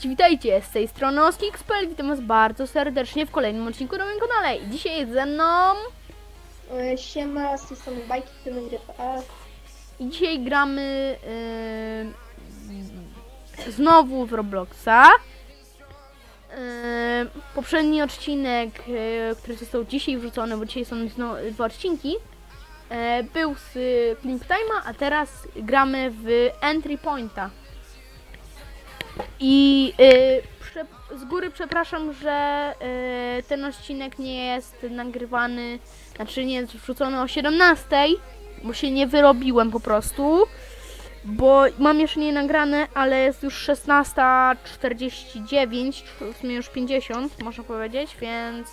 Cześć, witajcie, z tej strony Oskixpel, witam was bardzo serdecznie w kolejnym odcinku na moim kanale i dzisiaj jest ze mną E, Siema, z tej strony bajki, który gry.pl i dzisiaj gramy yy, znowu w Robloxa. Yy, poprzedni odcinek, yy, który został dzisiaj wrzucony, bo dzisiaj są dwa odcinki, yy, był z Clip Time'a, a teraz gramy w Entry Pointa. I y, prze, z góry przepraszam, że y, ten odcinek nie jest nagrywany, znaczy nie jest wrzucony o 17, bo się nie wyrobiłem po prostu. Bo mam jeszcze nie nagrane, ale jest już 16.49, w sumie już 50, można powiedzieć, więc.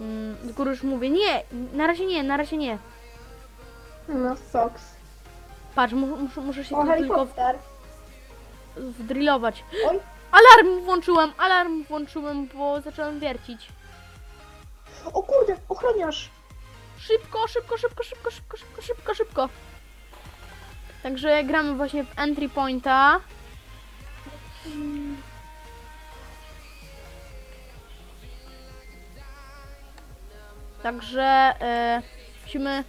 Mm, Z góry już mówię, nie, na razie nie, na razie nie. No, Fox. Patrz, mu, muszę, muszę się O, tu tylko helikopter. wdrillować. Oj, Alarm włączyłem, alarm włączyłem, bo zacząłem wiercić. o kurde, ochroniarz. Szybko, szybko, szybko, szybko, szybko, szybko, szybko, szybko. Także gramy właśnie w entry pointa. Także e, musimy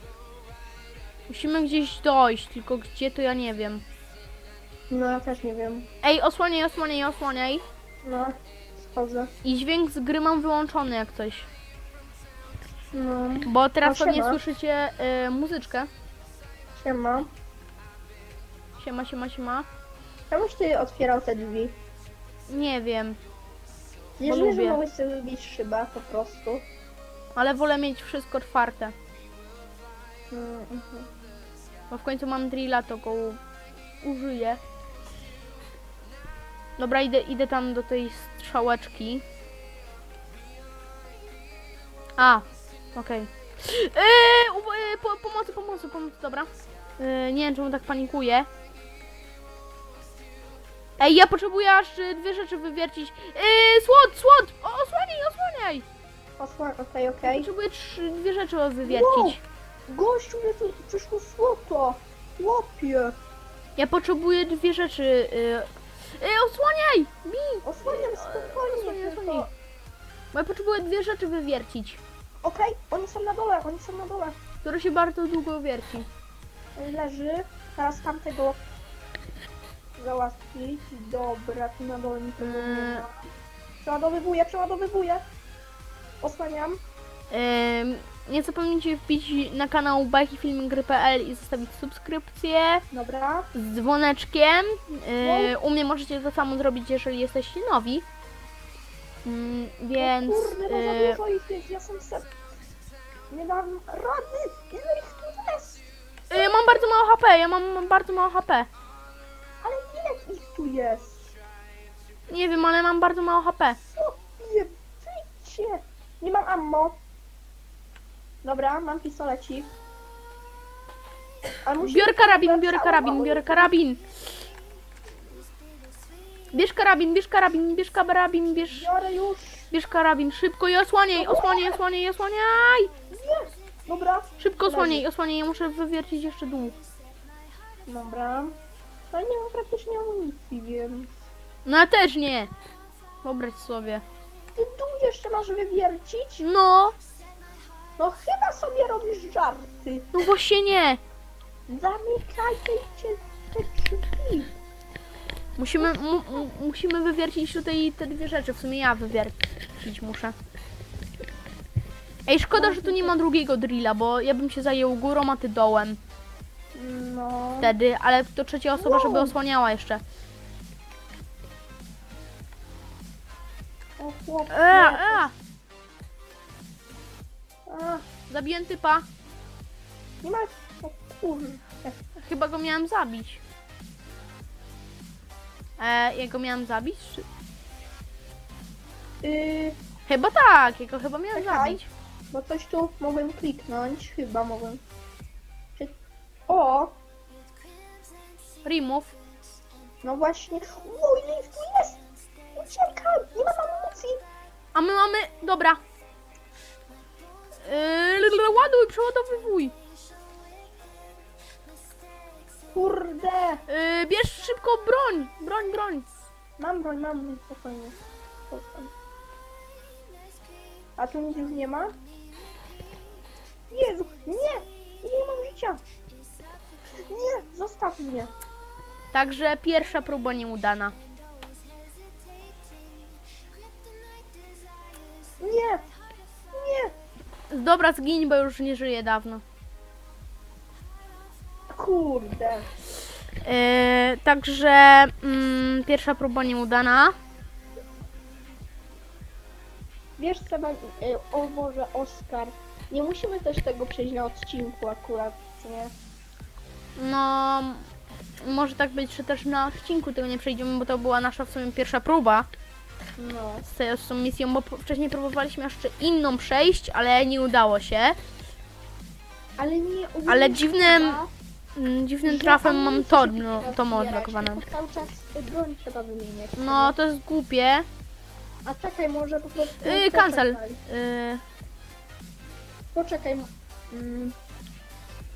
musimy gdzieś dojść, tylko gdzie to ja nie wiem. No, ja też nie wiem. Ej, osłaniaj, osłaniaj, osłaniaj. No, schodzę. I dźwięk z gry mam wyłączony jak coś. No, Bo teraz O, pewnie siema. słyszycie y, muzyczkę. siema. Siema, siema, siema. Czemuś ty otwierał te drzwi? Nie wiem, Nie, że lubię. mogłeś sobie wybić szybę po prostu. ale wolę mieć wszystko otwarte. Mm, mhm. Bo w końcu mam drilla, to go użyję. Dobra, idę, idę tam do tej strzałeczki. A, okej. Yy, u- yy, po, pomocy, pomocy, pomocy, dobra. Yy, nie wiem, czemu tak panikuję. Ej, ja potrzebuję aż dwie rzeczy wywiercić. Yy, słod, słod! O, osłaniaj, osłaniaj! Osła, okej, okej. Potrzebuję trzy, dwie rzeczy wywiercić. Gościu, mnie tu przyszło złoto. Łopie. Ja potrzebuję dwie rzeczy. Yy, yy, osłaniaj! Bij! Osłaniam Osłaniaj, spokojnie osłaniaj. tylko. Bo ja potrzebuję dwie rzeczy wywiercić, Okej, oni są na dole, oni są na dole. które się bardzo długo wierci. leży. Teraz tamtego załatwić. Dobra, tu na dole nikogo nie ma. Przeładowywuję, przeładowywuję. Osłaniam. Ym, nie zapomnijcie wbić na kanał bajkifilmgry.pl i zostawić subskrypcję Dobra. z dzwoneczkiem. Yy, u mnie możecie to samo zrobić, jeżeli jesteście nowi. Ym, więc... o kurde, no za dużo ich jest, ja sam se... Nie dam rady. Ile ich tu jest? yy, mam bardzo mało HP, ja mam, mam bardzo mało HP. Ale ile ich tu jest? Nie wiem, ale mam bardzo mało HP. O, nie, wyjdźcie. Nie mam ammo. Dobra, mam pistolecik. Musi- Biorę karabin, biorę karabin, biorę karabin. Bierz karabin, bierz karabin, bierz karabin, bierz, Biorę już. bierz karabin, szybko i osłaniaj, osłaniaj, osłaniaj, osłaniaj! Jest. Dobra. Szybko osłaniaj, osłaniaj, ja muszę wywiercić jeszcze dół. Dobra. No i nie mam praktycznie amunicji, więc... No ja też nie. Wyobraź sobie. Ty tu jeszcze masz wywiercić? No, No chyba sobie robisz żarty. no właśnie nie. Zamykajcie te drzwi. Musimy, mu, mu, musimy wywiercić tutaj te dwie rzeczy, w sumie ja wywiercić muszę. Ej, szkoda, że tu nie ma drugiego drilla, bo ja bym się zajął górą, a ty dołem. No. wtedy, ale to trzecia osoba, żeby osłaniała jeszcze. O chłopie. E, e, Zabiję typa. nie ma... Chyba go miałem zabić. E, ja go miałem zabić? Czy... Yy, Chyba tak, ja go chyba miałem Czekaj. zabić. bo coś tu mogłem kliknąć. Chyba mogłem. Czy... O! Remove. No właśnie. O, ile ich tu jest! Uciekaj! Nie mam amunicji! A my mamy, dobra. Yy, ładuj, przeładowywuj. Kurde! Yy, bierz szybko broń! Broń, broń! Mam broń, mam broń, spokojnie. A tu nic już nie ma? Jezu, nie! Nie mam życia! Nie, zostaw mnie! Także pierwsza próba nieudana. Dobra, zgiń, bo już nie żyje dawno. Kurde! Yy, także mm, pierwsza próba nieudana. Wiesz co, mam, y, o Boże, Oskar, nie musimy też tego przejść na odcinku akurat, co nie? No, m- może tak być, że też na odcinku tego nie przejdziemy, bo to była nasza w sumie pierwsza próba No. z tą misją, bo wcześniej próbowaliśmy jeszcze inną przejść, ale nie udało się. Ale nie... Ale dziwnym, mm, dziwnym trafem mam amunicję to, się no, to odblokowane. tylko Cały czas y, broń trzeba wymieniać. No, to jest głupie. A czekaj, może po prostu... Yy, cancel. Poczekaj, Yy, poczekaj. Mm.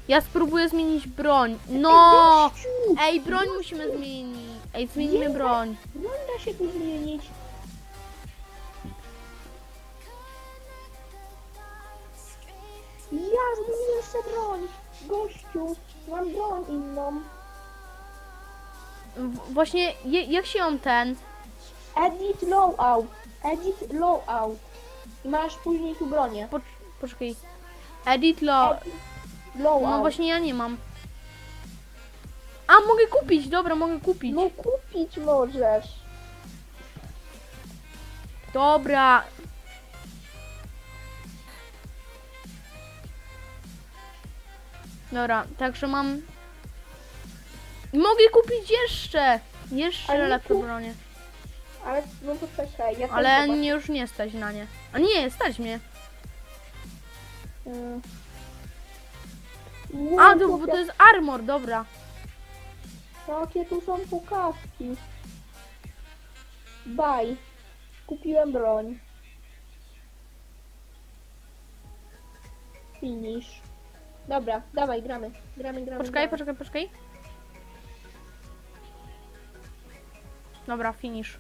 ja spróbuję zmienić broń. No! Ej, broń musimy zmienić. Ej, zmienimy broń. Broń da się tu zmienić. Ja zmieniłem sobie broń. Gościu, mam broń inną. W- Właśnie, je, jak się on ten... Edit loadout. Edit loadout. I masz później tu bronię. Po, poczekaj. Edit law. Edit loadout. No właśnie ja nie mam. A, mogę kupić, dobra, mogę kupić. No kupić możesz. Dobra. Dobra, także mam... Mogę kupić jeszcze! Jeszcze Ale lepsze kup- bronie. Ale no to czekaj. Ja Ale już nie stać na nie. A nie, stać mnie. zobaczę. A, to, bo to jest armor, dobra. Jakie tu są pokazki. Baj. Kupiłem broń. Finish. Dobra, dawaj, gramy. Gramy, gramy. Poczekaj, gramy. poczekaj, poczekaj. Dobra, finish.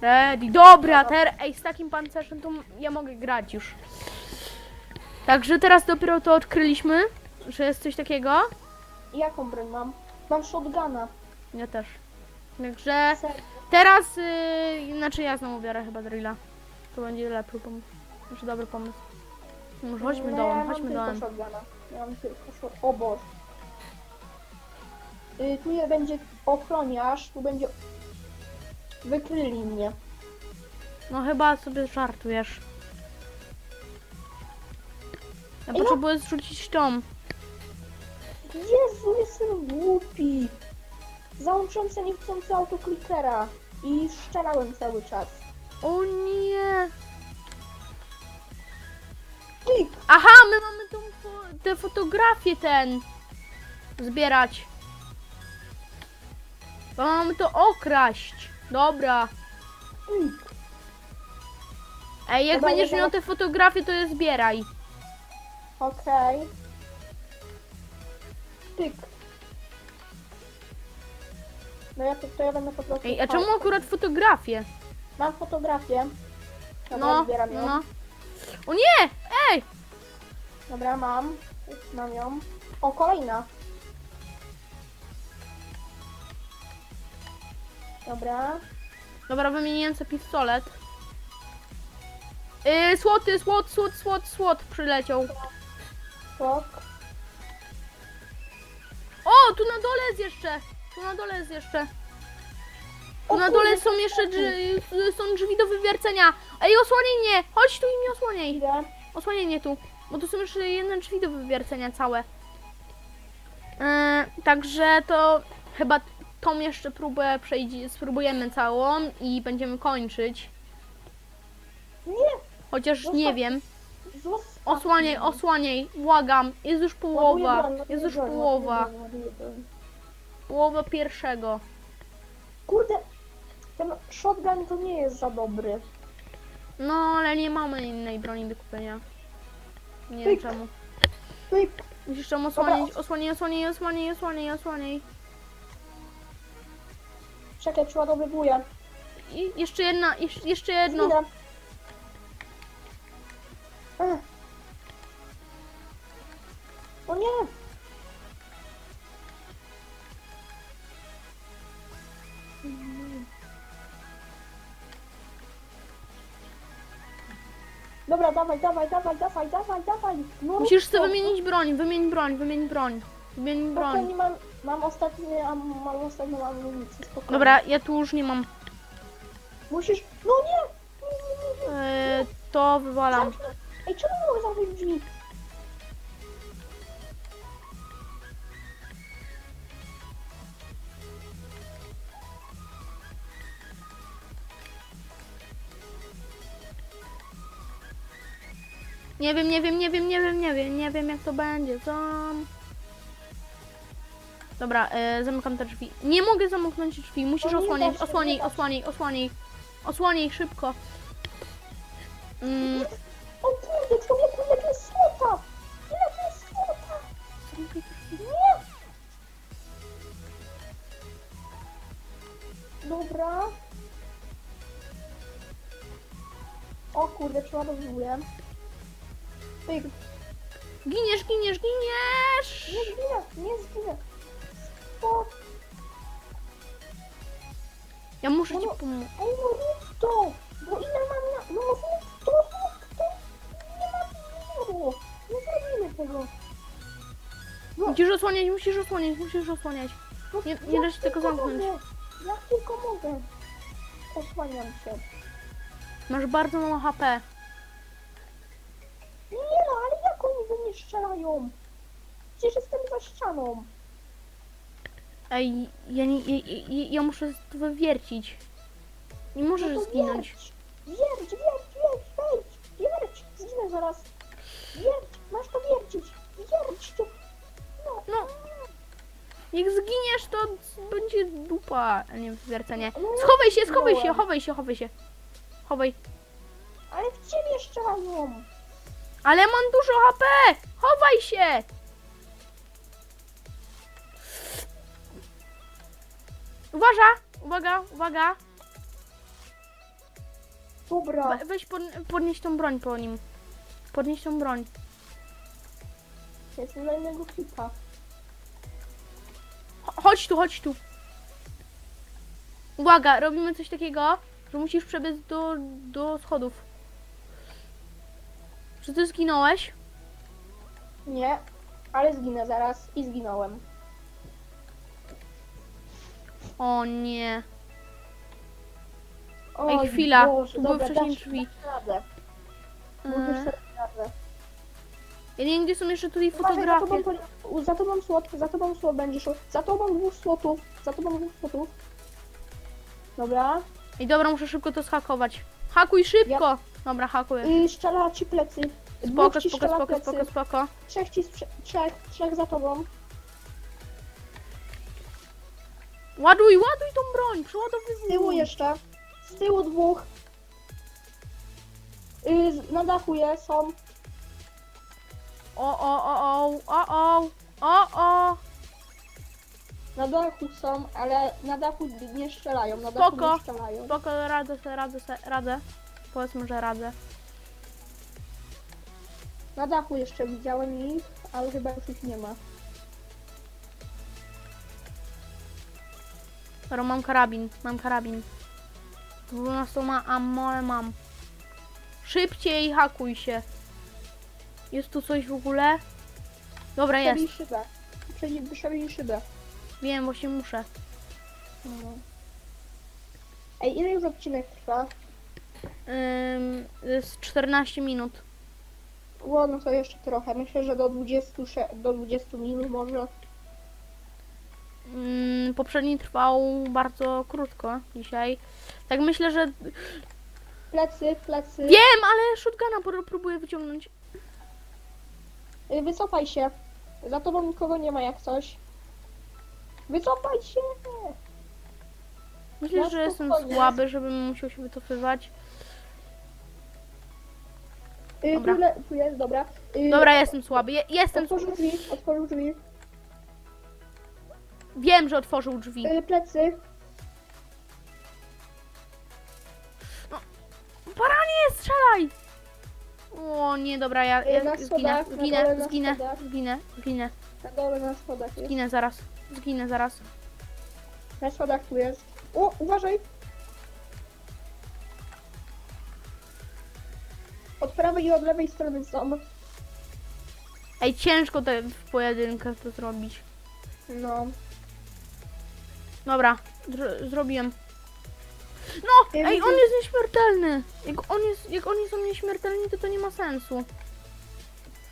Ready. Dobra, ter... Ej, z takim pancerzem to ja mogę grać już. Także teraz dopiero to odkryliśmy, że jest coś takiego. Jaką broń mam? Mam shotguna. Ja też. Także teraz, yy, znaczy ja znowu biorę chyba drilla. To będzie lepszy pomysł. Znaczy dobry pomysł. Może chodźmy No, dołem, ja mam chodźmy tylko dołem. shotguna. Ja mam tylko shot... O Boże. Y, tu je będzie ochroniarz, tu będzie... Wykryli mnie. No chyba sobie żartujesz. Ja Ej, no. potrzebuję zrzucić tą. Jezu, jestem głupi. Załączyłem sobie niechcący autoklikera i strzelałem cały czas. O nie! Aha, my mamy tą fo- tę fotografię ten zbierać. Bo mamy to okraść. Dobra. Ej, jak Dobra, będziesz miał tę fotografię, to je zbieraj. Okej. Tyk. No ja to, to ja będę po prostu... Ej, a czemu akurat fotografię? Mam fotografię. Dobra, No, zbieram ją. no. O nie! Ej! Dobra, mam. Mam ją. O, kolejna. Dobra. Dobra, wymieniłem sobie pistolet. Yy, słoty, słot, słot, słot, słot przyleciał. Tok. O, tu na dole jest jeszcze. Tu na dole jest jeszcze. Na dole są jeszcze drzwi, są drzwi do wywiercenia. Ej, osłaniaj mnie! Chodź tu i mnie osłaniaj. Idę. Osłaniaj mnie tu. Bo tu są jeszcze jedne drzwi do wywiercenia całe. Yy, także to chyba tą jeszcze próbę przejdzie, spróbujemy całą i będziemy kończyć. Nie! Chociaż Zostaw. nie wiem. Zostaw Osłaniaj, mnie. osłaniaj, błagam. Jest już Ładuję połowa. broń, Jest już broń, połowa. ładuję broń, ładuję broń. Połowa pierwszego. Kurde, ten shotgun to nie jest za dobry. No, ale nie mamy innej broni do kupienia. Nie wiem Pyk. czemu. Pyk, Musisz tam osłaniać, osłaniaj, osłaniaj, osłaniaj, osłaniaj, osłaniaj. Czekaj, przeładowywuję. I jeszcze jedna, jeszcze, jeszcze jedno. Ech. O nie! Dawaj, dawaj, dawaj, dawaj, dawaj, dawaj. No Musisz sobie to. wymienić broń, wymień broń, wymień broń. Wymień broń. Spokojnie, mam, mam ostatnie, am- mam ostatnią amunicję, spokojnie. Dobra, ja tu już nie mam. Musisz, no nie! Nie, nie, nie, nie. E, to wywalam. Zamknę. Ej, czemu nie mogę zamknąć drzwi? Nie wiem, nie wiem, nie wiem, nie wiem, nie wiem, nie wiem jak to będzie. Co? Dobra, e, zamykam te drzwi. Nie mogę zamknąć drzwi, musisz da się. osłaniaj, osłaniaj. Osłaniaj szybko. Mm, O kurde, człowieku, ile tu jest złota! Ile tu jest złota! Nie! Dobra. O kurde, przeładowuję. Pyk. giniesz, giniesz, giniesz! Nie zginę, nie zginę. O, Ja muszę ci No, no. pomóc. ej, no rób to! Bo ile mam na... No rób to, rób to! Nie ma wyboru! Nie zrobimy tego. No, Musisz osłaniać, musisz osłaniać, musisz osłaniać. no, Nie- nie da jak się tego tylko zamknąć. Mogę. Jak tylko mogę. Osłaniam się. Masz bardzo mało HP. Nie no, ale jak oni we mnie strzelają? Przecież jestem za ścianą. Ej, ja, nie, ja, ja, ja muszę to wywiercić. Nie możesz No to zginąć. Wierć, wierć, wierć, wierć, wierć, wierć. Zginę zaraz. Wierć, masz to wiercić. Wierć to. No, No. Jak zginiesz, to będzie dupa, a nie wywiercenie. No, Schowaj się, schowaj się, chowaj się, chowaj się. Chowaj. ale w ciebie strzelają. Ale mam dużo HP! Chowaj się! Uważa! Uwaga, uwaga! Dobra. We, weź pod, podnieś tą broń po nim. Podnieś tą broń. Jestem na innego klipa. Cho- Chodź tu, chodź tu. Uwaga, robimy coś takiego, że musisz przebiec do, do schodów. Czy ty zginąłeś? Nie, ale zginę zaraz i zginąłem. O nie. O, Ej, chwila. Boże, tu były dobra, wcześniej dasz- drzwi. dasz radę. Mówisz sobie radę. ja nie wiem, gdzie są jeszcze tutaj Uważaj, za tobą, poli- za tobą słod, za tobą słod będziesz. Za tobą dwóch słotów, za tobą dwóch słotów. Dobra. Ej, dobra, muszę szybko to schakować. Hakuj szybko! Dobra, hakuję. I strzela ci plecy. Spoko, Dwóch ci spoko, strzela spoko, plecy. spoko, spoko. Trzech ci sprze- trzech, trzech za tobą. Ładuj, ładuj tą broń, Z przeładowywuj. tyłu jeszcze. Z tyłu dwóch. Y, z- na dachu je, są. O, o, o, o, o, o, o, o. Na dachu są, ale na dachu nie strzelają. Na dachu Spoko. nie strzelają. Spoko, radzę se, radzę se, radzę. Powiedzmy, że radzę. Na dachu jeszcze widziałem ich, ale chyba już ich nie ma. Dobra, mam karabin, mam karabin. 12 ma ammo, mam. Szybciej hakuj się. Jest tu coś w ogóle? Dobra, Przebij jest. szybę. Przebij, przebij szybę. Wiem, właśnie muszę. No. Ej, ile już odcinek trwa? Ym, jest 14 minut. Ło, no to jeszcze trochę. Myślę, że do 20, sze- do 20 minut może. Ym, poprzedni trwał bardzo krótko dzisiaj. Tak myślę, że... Plecy, plecy. Wiem, ale shotguna pró- próbuję wyciągnąć. Y, Wycofaj się. Za tobą nikogo nie ma jak coś. Wycofaj się! Myślę, że jestem spokojnie. słaby, żebym musiał się wycofywać. Y, Dobra. tu, le, tu jest, dobra. Y, Dobra, jestem słaby. Je, jestem. Otworzył drzwi, otworzył drzwi. Wiem, że otworzył drzwi. Y, plecy. Baranie, strzelaj! O nie, dobra, ja, Y, ja na zginę, schodach, na zginę, na zginę, schodach. zginę, zginę, Na dole na schodach jest. zginę zaraz, zginę zaraz. Na schodach tu jest. O, uważaj. Od prawej i od lewej strony są. Ej, ciężko te w pojedynkę to zrobić. No. Dobra, zro zrobiłem. No! Ja Ej, widzę- on jest nieśmiertelny! Jak, on jest, jak oni są nieśmiertelni, to to nie ma sensu.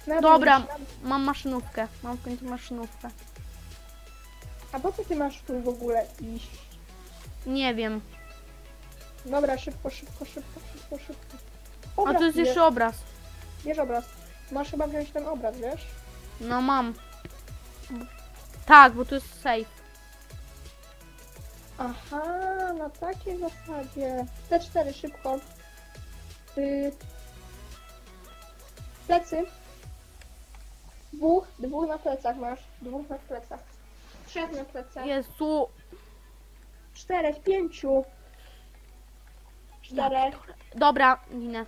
Na Dobra, dół. mam maszynówkę. Mam w końcu maszynówkę. A po co ty masz tu w ogóle iść? Nie wiem. Dobra, szybko, szybko, szybko, szybko, szybko. A Obraz to jest bierz, jeszcze obraz. bierz obraz. Masz chyba wziąć ten obraz, wiesz? No mam. Tak, bo tu jest safe. Aha, na takiej zasadzie. T4, szybko. Y... Plecy. Dwóch, dwóch na plecach masz. Dwóch na plecach. Trzech na plecach. Jezu. Czterech, pięciu. Czterech. Dobra, ginę.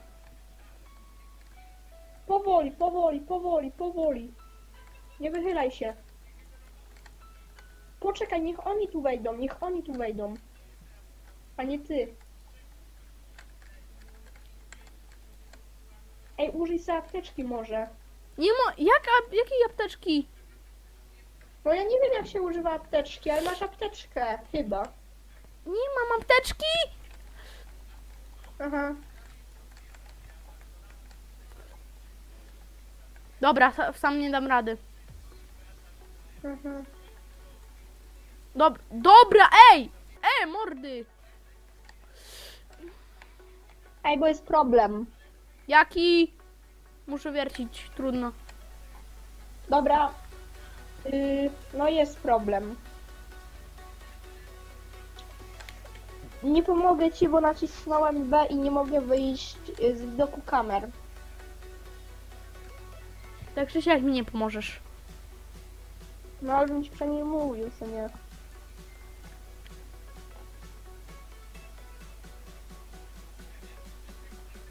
Powoli, powoli, powoli, powoli. Nie wychylaj się. Poczekaj, niech oni tu wejdą, niech oni tu wejdą. A nie ty. Ej, użyj sobie apteczki może. Nie ma. Jak, a, jakiej apteczki? No ja nie wiem jak się używa apteczki, ale masz apteczkę, chyba. Nie mam apteczki! Aha. Dobra, sa- sam nie dam rady. Dob dobra, ej! Ej, mordy! Ej, bo jest problem. Jaki? Muszę wiercić, trudno. Dobra. Yy, no jest problem. Nie pomogę ci, bo nacisnąłem B i nie mogę wyjść y, z widoku kamer. Tak czy siak mi nie pomożesz. No ale bym ci przynajmniej mówił, co nie.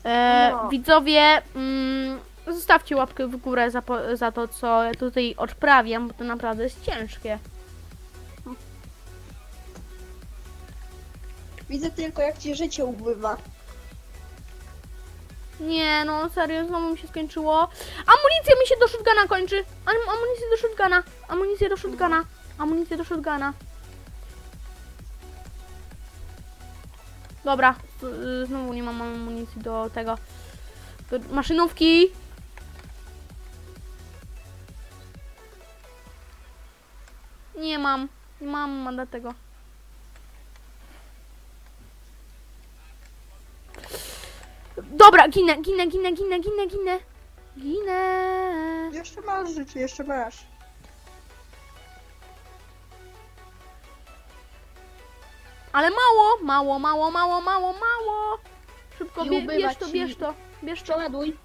E, No. Widzowie, mm, zostawcie łapkę w górę za, po, za to, co ja tutaj odprawiam, bo to naprawdę jest ciężkie. Widzę tylko, jak ci życie ubywa. Nie, no serio, znowu mi się skończyło. Amunicja mi się do shotguna kończy. Am amunicję do shotguna. Amunicję do shotguna. Amunicję do shotguna. Dobra, y, znowu nie mam amunicji do tego. Do maszynówki. Nie mam. Nie mam ma tego. Dobra, ginę, ginę, ginę, ginę, ginę, ginę. Ginę. Jeszcze masz życie, jeszcze masz. Ale mało, mało, mało, mało, mało, mało. Szybko, I bie, ubywa bierz to, ci. bierz to, bierz to. Przeładuj.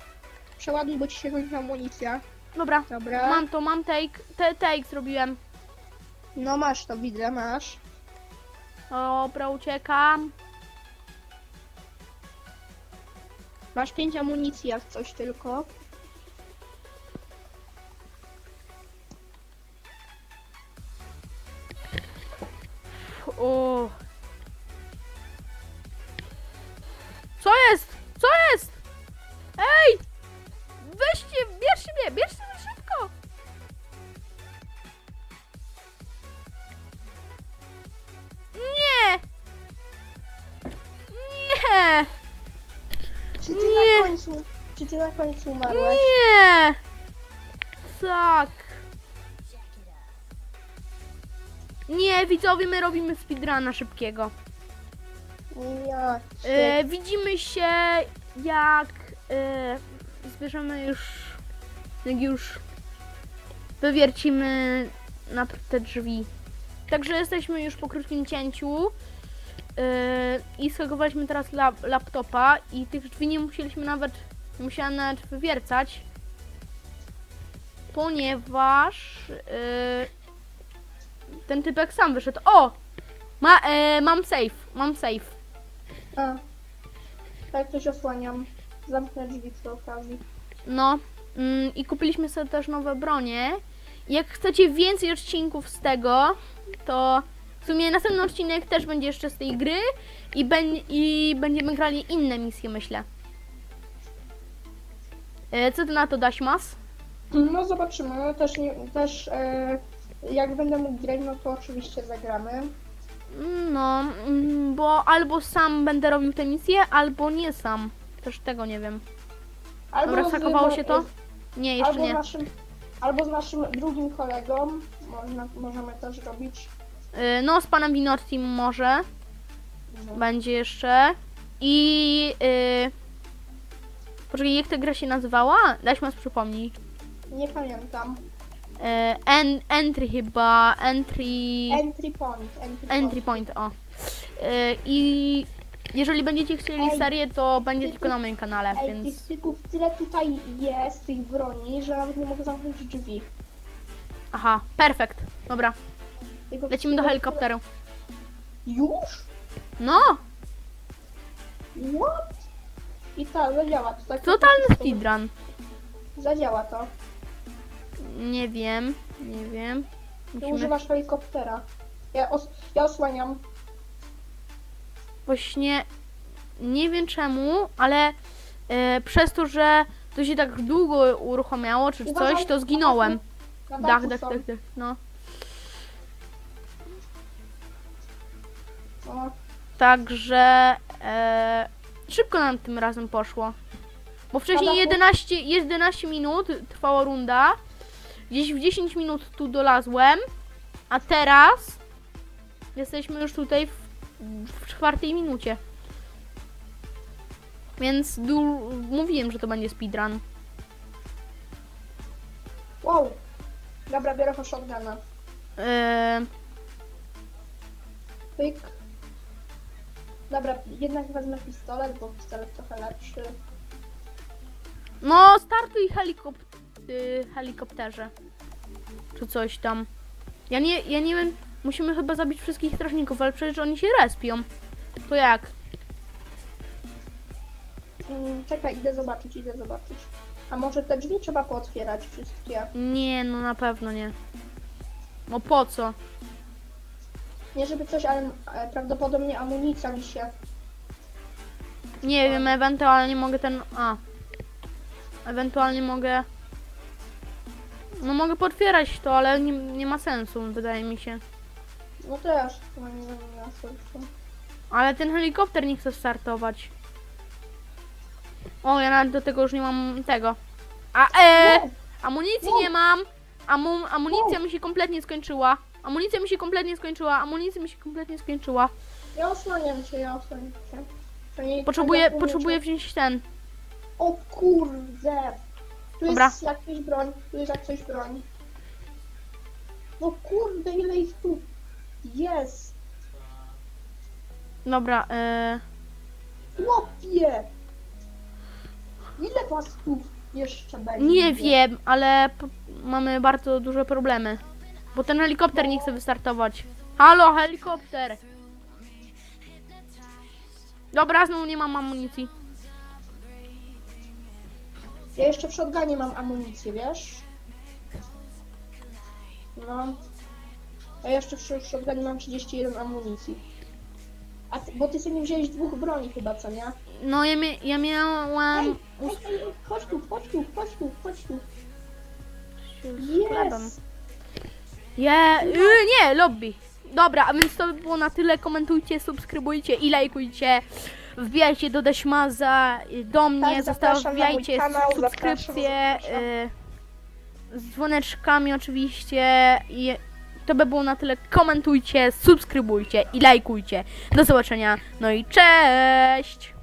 Przeładuj, bo ci się kończy amunicja. Dobra, Dobra. mam to, mam take, te, take zrobiłem. No masz to, widzę, masz. Dobra, uciekam. Masz pięć amunicji, jak coś tylko. O. Co jest? Co jest? Ej! Weźcie, bierzcie na końcu umarłeś? Nie! Tak. Nie, widzowie, my robimy speedruna szybkiego. Ja. E, widzimy się jak e, zbierzemy już, jak już wywiercimy na te drzwi. Także jesteśmy już po krótkim cięciu e, i skakowaliśmy teraz lap, laptopa i tych drzwi nie musieliśmy nawet Musiałam nawet wywiercać. Ponieważ yy, ten typek sam wyszedł. O! Ma, e, mam safe, mam safe. A. Tak, coś osłaniam. Zamknę drzwi przy okazji. No mm, i kupiliśmy sobie też nowe bronie. Jak chcecie więcej odcinków z tego, to w sumie następny odcinek też będzie jeszcze z tej gry i, ben, i będziemy grali inne misje, myślę. E, co ty na to, Daśmas? No zobaczymy. Też, nie, też e, jak będę mógł grać, no to oczywiście zagramy. No, mm, bo albo sam będę robił tę misję, albo nie sam. Też tego nie wiem. Albo Dobra, no, się to? Nie, jeszcze albo nie. Naszym, albo z naszym drugim kolegą. Można, możemy też robić. Y, No, z panem Winortim może. No. Będzie jeszcze. I. Yy... Poczekaj, jak ta gra się nazywała? Dać mi przypomnij. Nie pamiętam. Yy, en, entry chyba. Entry. Entry point. Entry, Entry point, o. Yy, I jeżeli będziecie chcieli Ej. serię, to będzie tylko na moim kanale, Ej, tych więc. styków tyle tutaj jest, tych broni, że nawet nie mogę zamknąć drzwi. Aha, perfekt. Dobra, Tylko lecimy do helikopteru. Już? No, What? I tak, zadziała to. Tak totalny speedrun. Zadziała to. Nie wiem, nie wiem. Ty Musimy... używasz helikoptera. Ja, os ja osłaniam. Właśnie nie wiem czemu, ale e, przez to, że to się tak długo uruchamiało, czy Uważaj, coś, to zginąłem. Na Dach, dach, są. dach, dach, no. O, Także e, szybko nam tym razem poszło. Bo wcześniej dachu? 11, 11 minut trwała runda. Gdzieś w 10 minut tu dolazłem. A teraz jesteśmy już tutaj w, w czwartej minucie. Więc mówiłem, że to będzie speedrun. Wow. Dobra, biorę shotguna. E, Pyk. Dobra, jednak wezmę pistolet, bo pistolet trochę lepszy. no, startuj helikop- y, helikopterze. Czy coś tam. Ja nie, ja nie wiem. Musimy chyba zabić wszystkich strażników, ale przecież oni się respią. To jak? Mm, czekaj, idę zobaczyć, idę zobaczyć. A może te drzwi trzeba pootwierać wszystkie? Nie, no na pewno nie. No po co? Nie żeby coś, ale e, prawdopodobnie amunicja mi się... Nie wiem, ewentualnie mogę ten. A. Ewentualnie mogę. No mogę potwierać to, ale nie, nie ma sensu, wydaje mi się. No też, chyba nie na sensu. Ale ten helikopter nie chce startować. O, ja nawet do tego już nie mam tego. A e! No, Amunicji No. nie mam! Amu, amunicja mi się kompletnie skończyła. Amunicja mi się kompletnie skończyła. Amunicja mi się kompletnie skończyła. ja osłaniam się, ja osłaniam się. To nie- Potrzebuję, potrzebuję wziąć ten. O kurde! Tu Dobra. jest jakaś broń, tu jest jakaś broń. No kurde, ile ich tu jest! Dobra, e, Chłopie! Ile was tu jeszcze będzie? nie wiem, ale mamy bardzo duże problemy. Bo ten helikopter nie chce wystartować. Halo, helikopter! Dobra, znowu nie mam amunicji. Ja jeszcze w shotgunie mam amunicję, wiesz? No. Ja jeszcze w sh- w shotgunie mam 31 amunicji. A ty, bo ty sobie wziąłeś dwóch broni chyba, co nie? No ja, mia ja miałam... Ej, ej, ej, chodź tu, chodź tu, chodź tu, chodź tu. Yes! Je, y, nie, lobby. Dobra, a więc to by było na tyle. Komentujcie, subskrybujcie i lajkujcie. Wbijajcie do Deśmaza, y, do mnie, Tak, zapraszam na mój zostawiajcie kanał, subskrypcje zapraszam, y, z dzwoneczkami oczywiście. I to by było na tyle. Komentujcie, subskrybujcie i lajkujcie. Do zobaczenia. No i cześć!